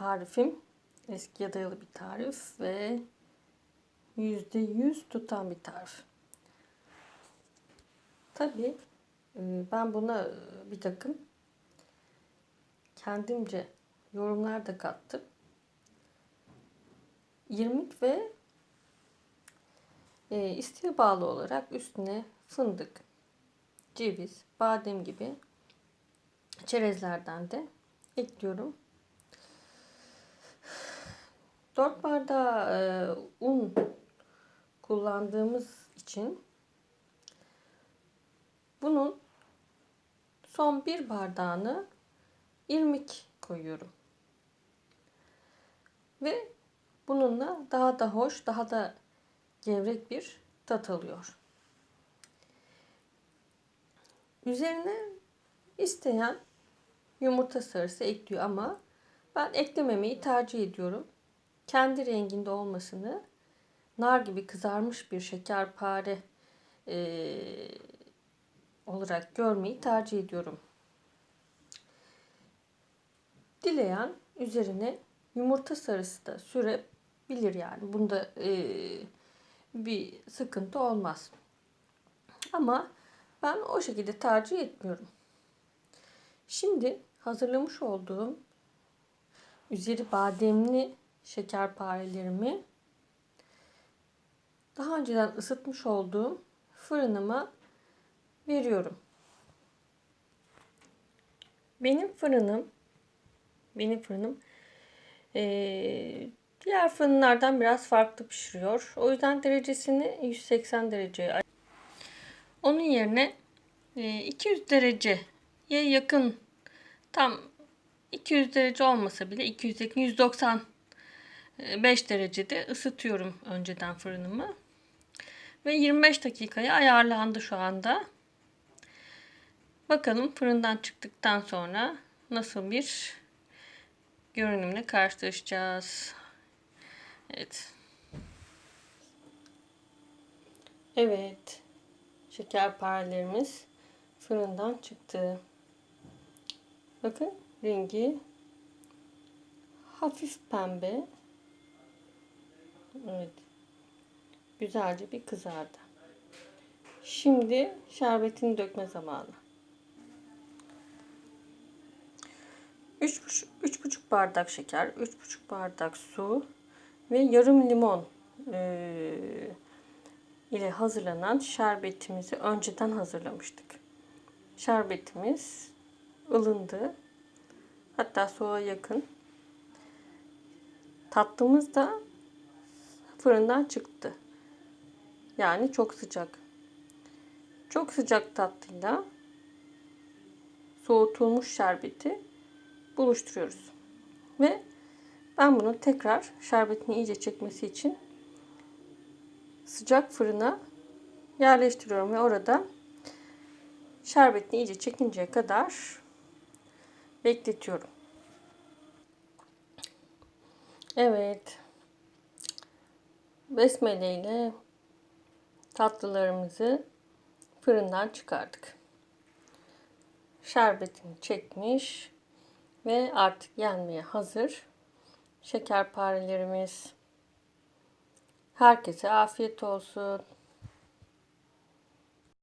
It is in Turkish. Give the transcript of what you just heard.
tarifim eskiye dayalı bir tarif ve %100 tutan bir tarif. Tabii e, ben buna e, bir takım kendimce yorumlar da kattım. İrmik ve e, isteğe bağlı olarak üstüne fındık, ceviz, badem gibi çerezlerden de ekliyorum. 4 bardağı e, un kullandığımız için bunun son bir bardağını irmik koyuyorum. Ve bununla daha da hoş, daha da gevrek bir tat alıyor. Üzerine isteyen yumurta sarısı ekliyor ama ben eklememeyi tercih ediyorum. Kendi renginde olmasını nar gibi kızarmış bir şekerpare e, olarak görmeyi tercih ediyorum. Dileyen üzerine yumurta sarısı da sürebilir yani. Bunda e, bir sıkıntı olmaz. Ama ben o şekilde tercih etmiyorum. Şimdi hazırlamış olduğum üzeri bademli şekerparelerimi daha önceden ısıtmış olduğum fırınıma veriyorum. Benim fırınım benim fırınım ee, diğer fırınlardan biraz farklı pişiriyor. O yüzden derecesini 180 dereceye onun yerine 200 dereceye yakın tam 200 derece olmasa bile 200 195 derecede ısıtıyorum önceden fırınımı. Ve 25 dakikaya ayarlandı şu anda. Bakalım fırından çıktıktan sonra nasıl bir görünümle karşılaşacağız. Evet. Evet. Şekerparelerimiz fırından çıktı. Bakın rengi hafif pembe. Evet. Güzelce bir kızardı. Şimdi şerbetini dökme zamanı. 3,5 bardak şeker, 3,5 bardak su ve yarım limon e, ile hazırlanan şerbetimizi önceden hazırlamıştık. Şerbetimiz ılındı. Hatta soğuğa yakın. Tatlımız da fırından çıktı. Yani çok sıcak. Çok sıcak tatlıyla soğutulmuş şerbeti buluşturuyoruz. Ve ben bunu tekrar şerbetini iyice çekmesi için sıcak fırına yerleştiriyorum ve orada şerbetini iyice çekinceye kadar bekletiyorum. Evet. Besmele ile tatlılarımızı fırından çıkardık. Şerbetini çekmiş ve artık yenmeye hazır. Şekerparelerimiz. Herkese afiyet olsun.